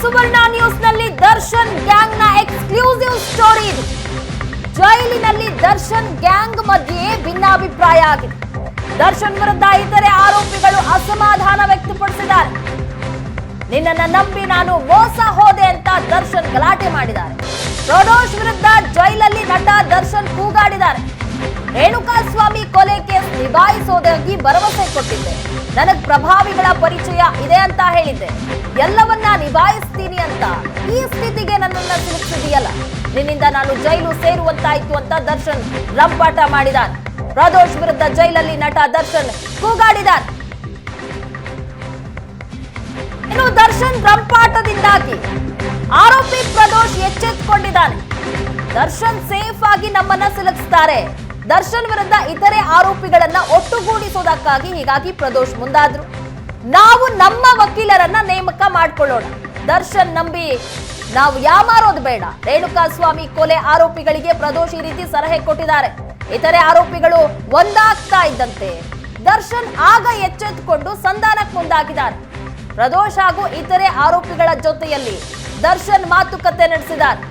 ಸುವರ್ಣ ನ್ಯೂಸ್ನಲ್ಲಿ ದರ್ಶನ್ ಗ್ಯಾಂಗ್ನ exclusive story ಜೈಲಿನಲ್ಲಿ ದರ್ಶನ್ ಗ್ಯಾಂಗ್ ಮಧ್ಯೆ ಭಿನ್ನಾಭಿಪ್ರಾಯ ಆಗಿದೆ. ದರ್ಶನ್ ವಿರುದ್ಧ ಇತರೆ ಆರೋಪಿಗಳು ಅಸಮಾಧಾನ ವ್ಯಕ್ತಪಡಿಸಿದ್ದಾರೆ. ನಿನ್ನನ್ನ ನಂಬಿ ನಾನು ಮೋಸ ಹೋದೆ ಅಂತ ದರ್ಶನ್ ಗಲಾಟೆ ಮಾಡಿದ್ದಾರೆ. ಪ್ರದೋಷ್ ವಿರುದ್ಧ ಜೈಲಲ್ಲಿ ನಟ ದರ್ಶನ್ ಕೂಗಾಡಿದ್ದಾರೆ. ರೇಣುಕಾ ಸ್ವಾಮಿ ಕೊಲೆ ಕೇಸ್ ನಿಭಾಯಿಸೋದಾಗಿ ಭರವಸೆ ಕೊಟ್ಟಿದ್ದೆ. ನನಗ್ ಪ್ರಭಾವಿಗಳ ಪರಿಚಯ ಇದೆ ಅಂತ ಹೇಳಿದ್ದೆ. ಎಲ್ಲವನ್ನ ನಿಭಾಯಿಸ್ತೀನಿ ಅಂತ. ಈ ಸ್ಥಿತಿಗೆ ನನ್ನನ್ನ ಸಿಲುಕಿಸಿದೆಯಲ್ಲ. ನಿನ್ನಿಂದ ನಾನು ಜೈಲು ಸೇರುವಂತಾಯ್ತು ಅಂತ ದರ್ಶನ್ ರಂಪಾಟ ಮಾಡಿದಾನ್. ಪ್ರದೋಷ್ ವಿರುದ್ಧ ಜೈಲಲ್ಲಿ ನಟ ದರ್ಶನ್ ಕೂಗಾಡಿದಾನ್. ಇನ್ನು ದರ್ಶನ್ ರಂಪಾಟದಿಂದಾಗಿ ಆರೋಪಿ ಪ್ರದೋಷ್ ಎಚ್ಚೆತ್ತುಕೊಂಡಿದ್ದಾನೆ ದರ್ಶನ್ ಸೇಫ್ ಆಗಿ ನಮ್ಮನ್ನ ಸಿಲುಕಿಸ್ತಾರೆ. ದರ್ಶನ್ ವಿರುದ್ಧ ಇತರೆ ಆರೋಪಿಗಳನ್ನ ಒಟ್ಟುಗೂಡಿಸೋದಕ್ಕಾಗಿ ಹೀಗಾಗಿ ಪ್ರದೋಷ್ ಮುಂದಾದ್ರು. ನಾವು ನಮ್ಮ ವಕೀಲರನ್ನ ನೇಮಕ ಮಾಡ್ಕೊಳ್ಳೋಣ. ದರ್ಶನ್ ನಂಬಿ ನಾವು ಯಾಮಾರೋದು ಬೇಡ. ರೇಣುಕಾ ಸ್ವಾಮಿ ಕೊಲೆ ಆರೋಪಿಗಳಿಗೆ ಪ್ರದೋಷ್ ಈ ರೀತಿ ಸಲಹೆ ಕೊಟ್ಟಿದ್ದಾರೆ. ಇತರೆ ಆರೋಪಿಗಳು ಒಂದಾಗ್ತಾ ಇದ್ದಂತೆ. ದರ್ಶನ್ ಆಗ ಎಚ್ಚೆತ್ತುಕೊಂಡು ಸಂಧಾನಕ್ಕೆ ಮುಂದಾಗಿದ್ದಾರೆ. ಪ್ರದೋಷ್ ಹಾಗೂ ಇತರೆ ಆರೋಪಿಗಳ ಜೊತೆಯಲ್ಲಿ ದರ್ಶನ್ ಮಾತುಕತೆ ನಡೆಸಿದ್ದಾರೆ.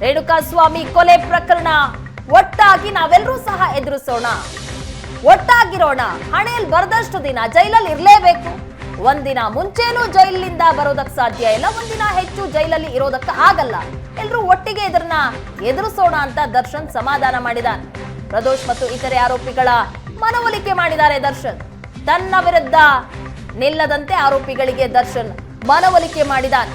ರೇಣುಕಾ ಸ್ವಾಮಿ ಕೊಲೆ ಪ್ರಕರಣ ಒಟ್ಟಾಗಿ ನಾವೆಲ್ಲರೂ ಸಹ ಎದುರಿಸೋಣ. ಒಟ್ಟಾಗಿರೋಣ. ಹಣೆಯಲ್ಲಿ ಬರದಷ್ಟು ದಿನ ಜೈಲಲ್ಲಿ ಇರಲೇಬೇಕು. ಒಂದಿನ ಮುಂಚೆನೂ ಜೈಲಿನಿಂದ ಬರೋದಕ್ಕೆ ಸಾಧ್ಯ ಇಲ್ಲ. ಒಂದಿನ ಹೆಚ್ಚು ಜೈಲಲ್ಲಿ ಇರೋದಕ್ಕೆ ಆಗಲ್ಲ. ಎಲ್ಲರೂ ಒಟ್ಟಿಗೆ ಇದನ್ನ ಎದುರಿಸೋಣ ಅಂತ ದರ್ಶನ್ ಸಮಾಧಾನ ಮಾಡಿದ್ದಾನೆ ಪ್ರದೋಷ್ ಮತ್ತು ಇತರೆ ಆರೋಪಿಗಳ ಮನವೊಲಿಕೆ ಮಾಡಿದ್ದಾರೆ ದರ್ಶನ್. ತನ್ನ ವಿರುದ್ಧ ನಿಲ್ಲದಂತೆ ಆರೋಪಿಗಳಿಗೆ ದರ್ಶನ್ ಮನವೊಲಿಕೆ ಮಾಡಿದ್ದಾನೆ